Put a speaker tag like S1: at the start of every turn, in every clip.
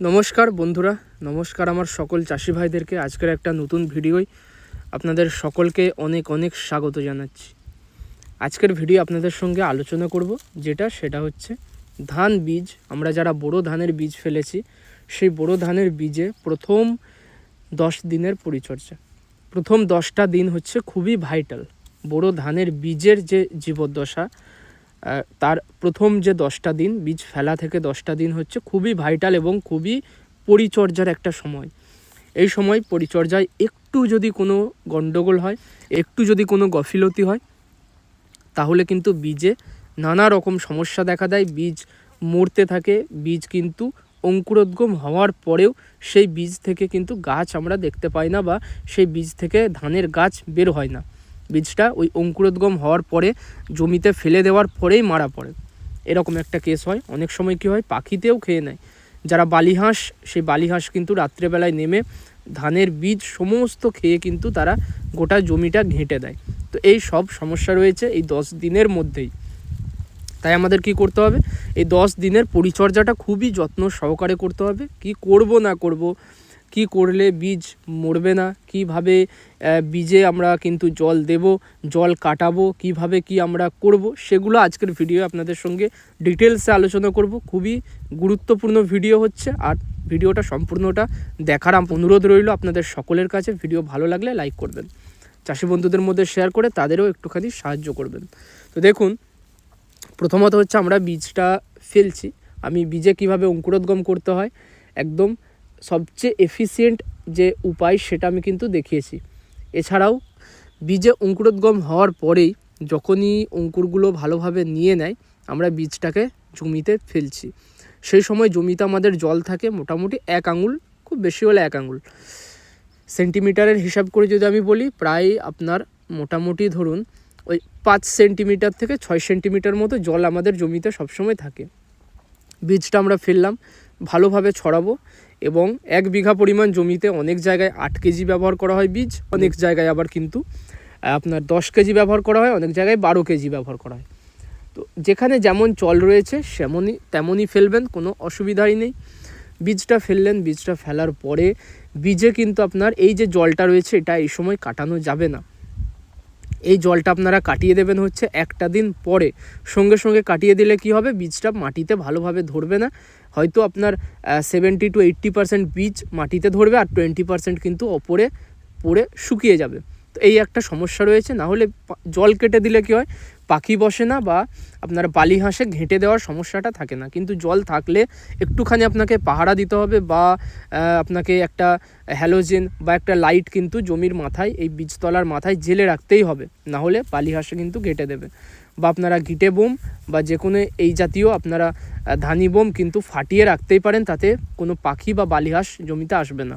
S1: নমস্কার বন্ধুরা, নমস্কার আমার সকল চাষি ভাইদেরকে আজকের একটা নতুন ভিডিওয় আপনাদের সকলকে অনেক অনেক স্বাগত জানাচ্ছি। আজকের ভিডিও আপনাদের সঙ্গে আলোচনা করব, যেটা সেটা হচ্ছে ধান বীজ। আমরা যারা বড় ধানের বীজ ফেলেছি, সেই বড় ধানের বীজে প্রথম দশ দিনের পরিচর্যা। প্রথম দশটা দিন হচ্ছে খুবই ভাইটাল। বড় ধানের বীজের যে জীবদ্দশা তার প্রথম যে দশটা দিন, বীজ ফেলা থেকে দশটা দিন হচ্ছে খুবই ভাইটাল এবং খুবই পরিচর্যার একটা সময়। এই সময় পরিচর্যায় একটু যদি কোনো গণ্ডগোল হয়, একটু যদি কোনো গফিলতি হয়, তাহলে কিন্তু বীজে নানা রকম সমস্যা দেখা দেয়। বীজ মরতে থাকে, বীজ কিন্তু অঙ্কুরোদ্গম হওয়ার পরেও সেই বীজ থেকে কিন্তু গাছ আমরা দেখতে পাই না বা সেই বীজ থেকে ধানের গাছ বের হয় না। বীজটা ওই অঙ্কুরোদ্গম হওয়ার পরে জমিতে ফেলে দেওয়ার পরেই মারা পড়ে। এরকম একটা কেস হয়। অনেক সময় কি হয়, পাখিতেও খেয়ে নেয়। যারা বালিহাঁস, সেই বালিহাঁস কিন্তু রাত্রেবেলায় নেমে ধানের বীজ সমস্ত খেয়ে কিন্তু তারা গোটা জমিটা ঘেঁটে দেয়। তো এই সব সমস্যা রয়েছে এই দশ দিনের মধ্যেই। তাই আমাদের কি করতে হবে? এই দশ দিনের পরিচর্যাটা খুবই যত্ন সহকারে করতে হবে। কি করব না করব? কি করলে বীজ মরবে না? কীভাবে বীজে আমরা কিন্তু জল দেব, জল কাটাবো, কীভাবে কি আমরা করব? সেগুলো আজকের ভিডিও আপনাদের সঙ্গে ডিটেলসে আলোচনা করব। খুবই গুরুত্বপূর্ণ ভিডিও হচ্ছে আর ভিডিওটা সম্পূর্ণটা দেখার অনুরোধ রইল আপনাদের সকলের কাছে। ভিডিও ভালো লাগলে লাইক করবেন। চাষি বন্ধুদের মধ্যে শেয়ার করে তাদেরও একটুখানি সাহায্য করবেন। তো দেখুন, প্রথমত হচ্ছে আমরা বীজটা ফেলছি। আমি বীজে কীভাবে অঙ্কুরোদ্গম করতে হয়? একদম সবচেয়ে এফিসিয়েন্ট যে উপায় সেটা আমি কিন্তু দেখিয়েছি। এছাড়াও, বীজে অঙ্কুরোদ্গম হওয়ার পরেই যখনই অঙ্কুরগুলো ভালোভাবে নিয়ে নেয়, আমরা বীজটাকে জমিতে ফেলছি। সেই সময় জমিতে আমাদের জল থাকে মোটামুটি এক আঙুল, খুব বেশি হলে এক আঙুল। সেন্টিমিটারের হিসাব করে যদি আমি বলি, প্রায় আপনার মোটামুটি ধরুন ওই পাঁচ সেন্টিমিটার থেকে ছয় সেন্টিমিটার মতো জল আমাদের জমিতে সবসময় থাকে। বীজটা আমরা ফেললাম ভালোভাবে ছড়াবো এবং এক বিঘা পরিমাণ জমিতে অনেক জায়গায় আট কেজি ব্যবহার করা হয় বীজ, অনেক জায়গায় আবার কিন্তু আপনার দশ কেজি ব্যবহার করা হয়, অনেক জায়গায় বারো কেজি ব্যবহার করা হয়। তো যেখানে যেমন চল রয়েছে সেমনই তেমনই ফেলবেন, কোনো অসুবিধাই নেই। বীজটা ফেললেন, বীজটা ফেলার পরে বীজে কিন্তু আপনার এই যে জলটা রয়েছে, এটা এই সময় কাটানো যাবে না। এই জলটা আপনারা কাটিয়ে দেবেন হচ্ছে একটা দিন পরে। সঙ্গে সঙ্গে কাটিয়ে দিলে কি হবে? বীজটা মাটিতে ভালোভাবে ধরবে না। হয়তো আপনার সেভেন্টি টু এইট্টি পার্সেন্ট বীজ মাটিতে ধরবে আর টোয়েন্টি পার্সেন্ট কিন্তু ওপরে পড়ে শুকিয়ে যাবে। তো এই একটা সমস্যা রয়েছে। না হলে জল কেটে দিলে কি হয়? পাখি বসে না বা আপনার বালি হাঁসে ঘেঁটে দেওয়ার সমস্যাটা থাকে না। কিন্তু জল থাকলে একটুখানি আপনাকে পাহারা দিতে হবে বা আপনাকে একটা হ্যালোজেন বা একটা লাইট কিন্তু জমির মাথায়, এই বীজতলার মাথায় জেলে রাখতেই হবে। না হলে বালি হাঁসে কিন্তু ঘেঁটে দেবে। বা আপনারা গিটে বোম বা যে কোনো এই জাতীয় আপনারা ধানি বোম কিন্তু ফাটিয়ে রাখতেই পারেন, তাতে কোনো পাখি বা বালিহাঁস জমিতে আসবে না।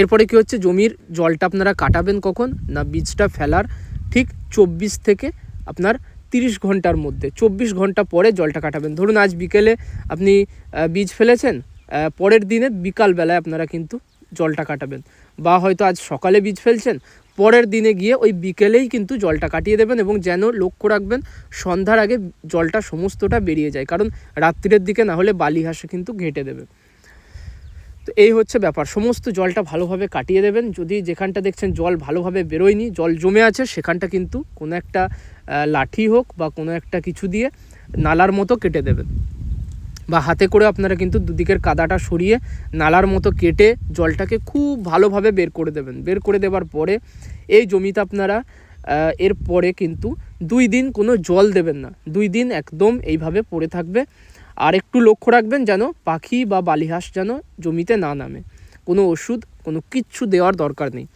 S1: এরপরে কি হচ্ছে? জমির জলটা আপনারা কাটাবেন কখন? না বীজটা ফেলার ঠিক চব্বিশ থেকে আপনার তিরিশ ঘণ্টার মধ্যে, চব্বিশ ঘণ্টা পরে জলটা কাটাবেন। ধরুন আজ বিকেলে আপনি বীজ ফেলেছেন পরের দিনে বিকালবেলায় আপনারা কিন্তু জলটা কাটাবেন। বা হয়তো আজ সকালে বীজ ফেলছেন, পরের দিনে গিয়ে ওই বিকেলেই কিন্তু জলটা কাটিয়ে দেবেন এবং যেন লক্ষ্য রাখবেন, সন্ধ্যার আগে জলটা সমস্তটা বেরিয়ে যায়। কারণ রাত্রির দিকে না হলে বালি হাসে কিন্তু ঘেঁটে দেবে। তো এই হচ্ছে ব্যাপার। সমস্ত জলটা ভালোভাবে কাটিয়ে দেবেন। যদি যেখানটা দেখছেন জল ভালোভাবে বেরোয়নি, জল জমে আছে, সেখানটা কিন্তু কোনো একটা লাঠি হোক বা কোনো একটা কিছু দিয়ে নালার মতো কেটে দেবেন। বা হাতে করে আপনারা কিন্তু দুদিকের কাদাটা সরিয়ে নালার মতো কেটে জলটাকে খুব ভালোভাবে বের করে দেবেন। বের করে দেওয়ার পরে এই জমিতে আপনারা এর পরে কিন্তু দুই দিন কোনো জল দেবেন না। দুই দিন একদম এইভাবে পড়ে থাকবে। আর একটু লক্ষ্য রাখবেন যেন পাখি বা বালিহাঁস যেন জমিতে না নামে। কোনো ওষুধ, কোনো কিচ্ছু দেওয়ার দরকার নেই।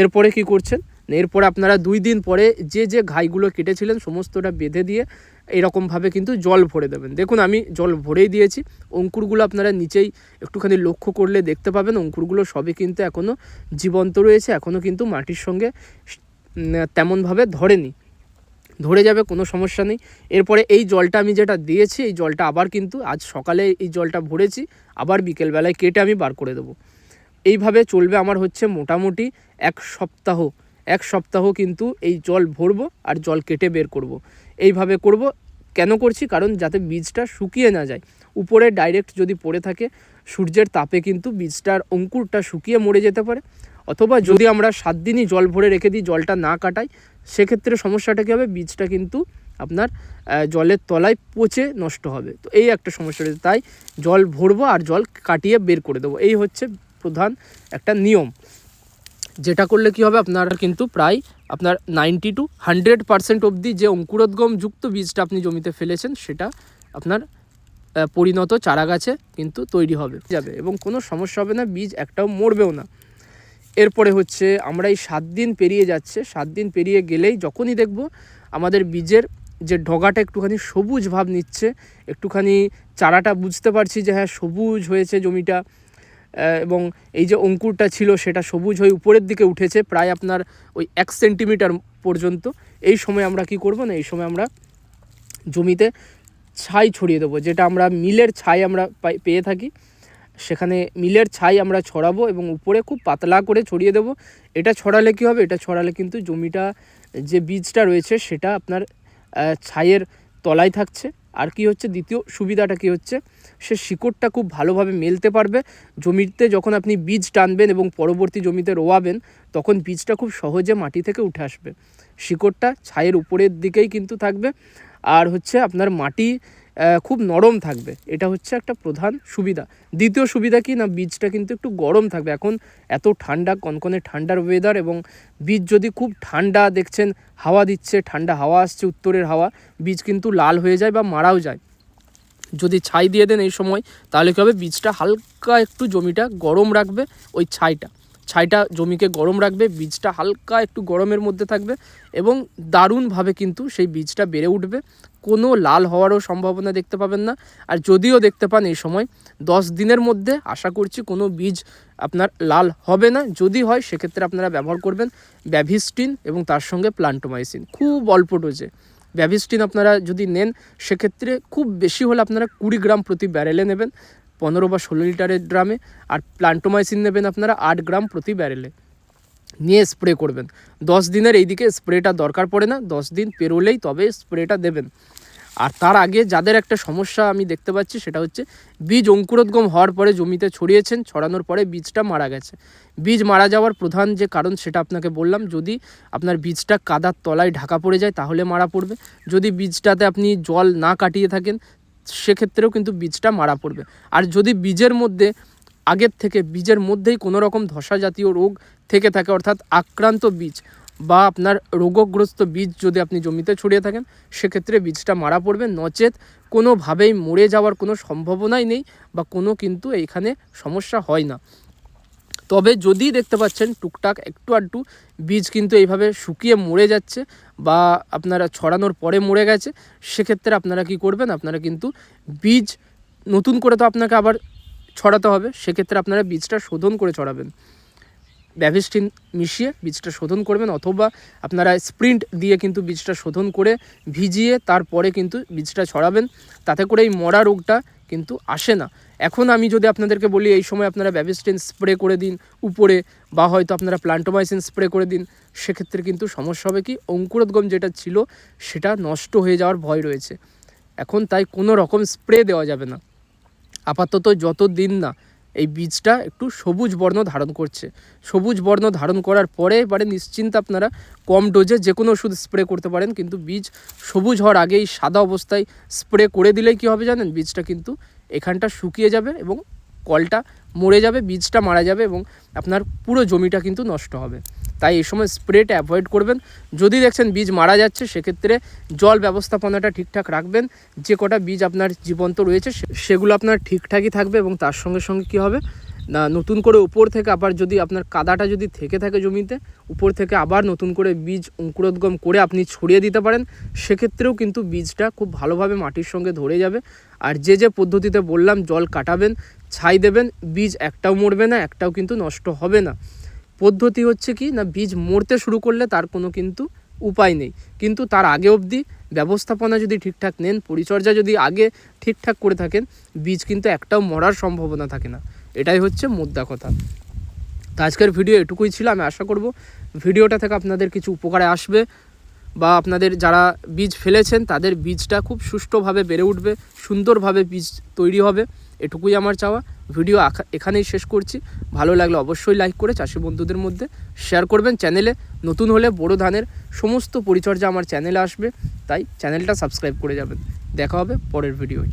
S1: এরপরে কি করছেন? এরপরে আপনারা দুই দিন পরে যে যে ঘাইগুলো কেটেছিলেন সমস্তটা বেঁধে দিয়ে এরকমভাবে কিন্তু জল ভরে দেবেন। দেখুন, আমি জল ভরেই দিয়েছি। অঙ্কুরগুলো আপনারা নিচেই একটুখানি লক্ষ্য করলে দেখতে পাবেন। অঙ্কুরগুলো সবই কিন্তু এখনও জীবন্ত রয়েছে এখনও কিন্তু মাটির সঙ্গে তেমনভাবে ধরেনি। ধরে যাবে, কোনো সমস্যা নেই। এরপরে এই জলটা আমি যেটা দিয়েছি, এই জলটা আবার কিন্তু আজ সকালে এই জলটা ভরেছি, আবার বিকেলবেলায় কেটে আমি বার করে দেবো। এইভাবে চলবে আমার হচ্ছে মোটামুটি এক সপ্তাহ। এক সপ্তাহ কিন্তু এই জল ভরবো আর জল কেটে বের করব। এইভাবে করব। কেন করছি? কারণ যাতে বীজটা শুকিয়ে না যায়। উপরে ডাইরেক্ট যদি পড়ে থাকে, সূর্যের তাপে কিন্তু বীজটার অঙ্কুরটা শুকিয়ে মরে যেতে পারে। অথবা যদি আমরা সাত দিনই জল ভরে রেখে দিই, জলটা না কাটাই, সেক্ষেত্রে সমস্যাটা কী হবে? বীজটা কিন্তু আপনার জলের তলায় পচে নষ্ট হবে। তো এই একটা সমস্যা রয়েছে। তাই জল ভরবো আর জল কাটিয়ে বের করে দেবো। এই হচ্ছে প্রধান একটা নিয়ম। যেটা করলে কি হবে? আপনার কিন্তু প্রায় আপনার নাইনটি টু হান্ড্রেড পার্সেন্ট অবধি যে অঙ্কুরোদ্গম যুক্ত বীজটা আপনি জমিতে ফেলেছেন, সেটা আপনার পরিণত চারা গাছে কিন্তু তৈরি হবে, যাবে। এবং কোনো সমস্যা হবে না, বীজ একটাও মরবেও না। এরপরে হচ্ছে আমরা এই সাত দিন পেরিয়ে যাচ্ছে। সাত দিন পেরিয়ে গেলেই যখনই দেখব আমাদের বীজের যে ডগাটা একটুখানি সবুজ ভাব নিচ্ছে, একটুখানি চারাটা বুঝতে পারছি যে হ্যাঁ সবুজ হয়েছে জমিটা এবং এই যে অঙ্কুরটা ছিল সেটা সবুজ হয়ে উপরের দিকে উঠেছে প্রায় আপনার ওই এক সেন্টিমিটার পর্যন্ত। এই সময় আমরা কি করব না, এই সময় আমরা জমিতে ছাই ছড়িয়ে দেবো, যেটা আমরা মিলের ছাই আমরা পেয়ে থাকি। সেখানে মিলের ছাই আমরা ছড়াবো এবং উপরে খুব পাতলা করে ছড়িয়ে দেবো। এটা ছড়ালে কি হবে? এটা ছড়ালে কিন্তু জমিটা, যে বীজটা রয়েছে সেটা আপনার ছাইয়ের তলায় থাকছে। আর কি হচ্ছে? দ্বিতীয় সুবিধাটা কি হচ্ছে? সে শিকড়টা খুব ভালোভাবে মেলতে পারবে। জমিতে যখন আপনি বীজ টানবেন এবং পরবর্তী জমিতে রোয়াবেন, তখন বীজটা খুব সহজে মাটি থেকে উঠে আসবে। শিকড়টা ছাইয়ের উপরের দিকেই কিন্তু থাকবে। আর হচ্ছে আপনার মাটি খুব নরম থাকবে। এটা হচ্ছে একটা প্রধান সুবিধা। দ্বিতীয় সুবিধা কি না, বীজটা কিন্তু একটু গরম থাকবে। এখন এত ঠান্ডা, কনকনে ঠান্ডার ওয়েদার এবং বীজ যদি খুব ঠান্ডা দেখছেন, হাওয়া দিচ্ছে, ঠান্ডা হাওয়া আসছে, উত্তরের হাওয়া, বীজ কিন্তু লাল হয়ে যায় বা মারাও যায়। যদি ছাই দিয়ে দেন এই সময়, তাহলে কী হবে? বীজটা হালকা একটু জমিটা গরম রাখবে ওই ছাইটা। ছাইটা জমিকে গরম রাখবে, বীজটা হালকা একটু গরমের মধ্যে থাকবে এবং দারুণভাবে কিন্তু সেই বীজটা বেড়ে উঠবে। কোনো লাল হওয়ারও সম্ভাবনা দেখতে পাবেন না। আর যদিও দেখতে পান এই সময়, দশ দিনের মধ্যে আশা করছি কোনো বীজ আপনার লাল হবে না। যদি হয়, সেক্ষেত্রে আপনারা ব্যবহার করবেন ব্যাভিস্টিন এবং তার সঙ্গে প্লান্টোমাইসিন। খুব অল্প ডোজে। ব্যাভিস্টিন আপনারা যদি নেন, সেক্ষেত্রে খুব বেশি হলে আপনারা কুড়ি গ্রাম প্রতি ব্যারেলে নেবেন, পনেরো বা ষোলো লিটারের ড্রামে। আর প্লান্টোমাইসিন নেবেন আপনারা আট গ্রাম প্রতি ব্যারেলে। নিয়ে স্প্রে করবেন। দশ দিনের এইদিকে স্প্রেটা দরকার পড়ে না। দশ দিন পেরোলেই তবে স্প্রেটা দেবেন। আর তার আগে যাদের একটা সমস্যা আমি দেখতে পাচ্ছি সেটা হচ্ছে বীজ অঙ্কুরোদ্গম হওয়ার পরে জমিতে ছড়িয়েছেন, ছড়ানোর পরে বীজটা মারা গেছে। বীজ মারা যাওয়ার প্রধান যে কারণ সেটা আপনাকে বললাম, যদি আপনার বীজটা কাদার তলায় ঢাকা পড়ে যায় তাহলে মারা পড়বে। যদি বীজটাতে আপনি জল না কাটিয়ে থাকেন, সেক্ষেত্রেও কিন্তু বীজটা মারা পড়বে। আর যদি বীজের মধ্যে, আগের থেকে বীজের মধ্যেই কোনো রকম ধসা জাতীয় রোগ থেকে থাকে, অর্থাৎ আক্রান্ত বীজ বা আপনার রোগগ্রস্ত বীজ যদি আপনি জমিতে ছড়িয়ে থাকেন, সেক্ষেত্রে বীজটা মারা পড়বে। নচেত কোনোভাবেই মরে যাওয়ার কোনো সম্ভাবনাই নেই বা কোনো কিন্তু এইখানে সমস্যা হয় না। তবে যদি দেখতে পাচ্ছেন টুকটাক একটু আধটু বীজ কিন্তু এইভাবে শুকিয়ে মরে যাচ্ছে বা আপনারা ছড়ানোর পরে মরে গেছে, সেক্ষেত্রে আপনারা কি করবেন? আপনারা কিন্তু বীজ নতুন করে তো আপনাকে আবার ছড়াতে হবে, সেক্ষেত্রে আপনারা বীজটা শোধন করে ছড়াবেন। ব্যাভিস্টিন মিশিয়ে বীজটা শোধন করবেন অথবা আপনারা স্প্রিন্ট দিয়ে কিন্তু বীজটা শোধন করে ভিজিয়ে তারপরে কিন্তু বীজটা ছড়াবেন। তাতে করে এই মরা রোগটা কিন্তু আসে না। এখন আমি যদি আপনাদেরকে বলি, এই সময় আপনারা ব্যাভিস্টিন স্প্রে করে দিন উপরে বা হয়তো আপনারা প্লান্টোমাইসিন স্প্রে করে দিন, সেক্ষেত্রে কিন্তু সমস্যা হবে কি? অঙ্কুরোদ্গম যেটা ছিল, সেটা নষ্ট হয়ে যাওয়ার ভয় রয়েছে। এখন তাই কোনো রকম স্প্রে দেওয়া যাবে না। আপাতত যত দিন না এই বীজটা একটু সবুজ বর্ণ ধারণ করছে। সবুজ বর্ণ ধারণ করার পরে এবারে নিশ্চিন্ত আপনারা কম ডোজে যে কোনো ওষুধ স্প্রে করতে পারেন, কিন্তু বীজ সবুজ হওয়ার আগেই সাদা অবস্থায় স্প্রে করে দিলে কি হবে জানেন? বীজটা কিন্তু এখানটা শুকিয়ে যাবে এবং কলটা মরে যাবে, বীজটা মারা যাবে এবং আপনার পুরো জমিটা কিন্তু নষ্ট হবে। তাই এই সময় স্প্রেটা অ্যাভয়েড করবেন। যদি দেখছেন বীজ মারা যাচ্ছে, সেক্ষেত্রে জল ব্যবস্থাপনাটা ঠিকঠাক রাখবেন। যে কটা বীজ আপনার জীবন্ত রয়েছে সেগুলো আপনার ঠিকঠাকই থাকবে এবং তার সঙ্গে সঙ্গে কী হবে? না, নতুন করে উপর থেকে আবার যদি আপনার কাদাটা যদি থেকে থাকে জমিতে, উপর থেকে আবার নতুন করে বীজ অঙ্কুরোদ্গম করে আপনি ছড়িয়ে দিতে পারেন, সেক্ষেত্রেও কিন্তু বীজটা খুব ভালোভাবে মাটির সঙ্গে ধরে যাবে। আর যে যে পদ্ধতিতে বললাম, জল কাটাবেন, ছাই দেবেন, বীজ একটাও মরবে না, একটাও কিন্তু নষ্ট হবে না। পদ্ধতি হচ্ছে কি, না বীজ মরতে শুরু করলে তার কোনো কিন্তু উপায় নেই। কিন্তু তার আগে অবধি ব্যবস্থাপনা যদি ঠিকঠাক নেন, পরিচর্যা যদি আগে ঠিকঠাক করে থাকেন, বীজ কিন্তু একটাও মরার সম্ভাবনা থাকে না। এটাই হচ্ছে মুদ্রা কথা। তো আজকের ভিডিও এটুকুই ছিল, আমি আশা করব ভিডিওটা থেকে আপনাদের কিছু উপকারে আসবে বা আপনাদের যারা বীজ ফেলেছেন, তাদের বীজটা খুব সুষ্ঠুভাবে বেড়ে উঠবে, সুন্দরভাবে বীজ তৈরি হবে। এটুকুই আমার চাওয়া। ভিডিও এখানেই শেষ করছি। ভালো লাগলে অবশ্যই লাইক করে চাষি বন্ধুদের মধ্যে শেয়ার করবেন। চ্যানেলে নতুন হলে বড় ধানের সমস্ত পরিচর্যা আমার চ্যানেলে আসবে, তাই চ্যানেলটা সাবস্ক্রাইব করে যাবেন। দেখা হবে পরের ভিডিওয়